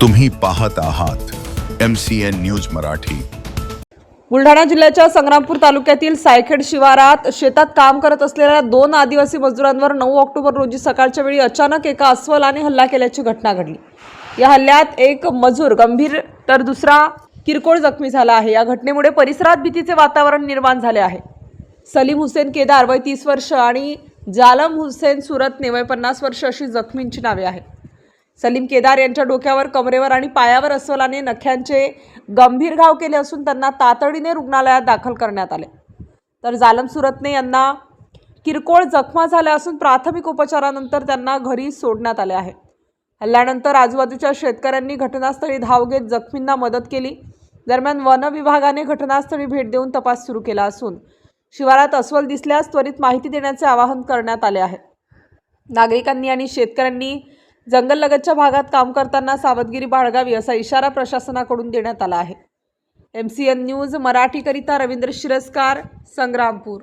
तुम्ही पाहत आहात M C N news Marathi. Buldhana जिल्ह्याच्या संग्रामपूर तालुक्यातील सायखेड शिवारात शेतात काम करत असलेल्या दोन आदिवासी मजुरांवर नऊ ऑक्टोबर रोजी सकाळच्या वेळी अचानक एका अस्वलाने हल्ला केल्याची घटना घडली. या हल्ल्यात एक मजूर गंभीर तर दुसरा किरकोळ जखमी झाला आहे. या घटनेमुळे परिसरात भीतीचे वातावरण निर्माण झाले आहे. सलीम हुसेन केदार वय तीस वर्ष आणि जालम हुसेन सुरतने वय पन्नास वर्ष अशी जखमींची नावे आहेत. सलीम केदार यांच्या डोक्यावर कमरेवर आणि पायावर अस्वलाने नख्यांचे गंभीर घाव केले असून त्यांना तातडीने रुग्णालयात दाखल करण्यात आले. तर जालम सुरतने यांना किरकोळ जखमा झाल्या असून प्राथमिक उपचारानंतर त्यांना घरी सोडण्यात आले आहे. हल्ल्यानंतर आजूबाजूच्या शेतकऱ्यांनी घटनास्थळी धाव घेत जखमींना मदत केली. दरम्यान वन विभागाने घटनास्थळी भेट देऊन तपास सुरू केला असून शिवारात अस्वल दिसल्यास त्वरित माहिती देण्याचे आवाहन करण्यात आले आहे. नागरिकांनी आणि शेतकऱ्यांनी जंगललगतच्या भागात काम करताना सावधगिरी बाळगावी असा इशारा प्रशासनाकडून देण्यात आला आहे. एम सी एन न्यूज मराठीकरिता रवींद्र शिरस्कार संग्रामपूर.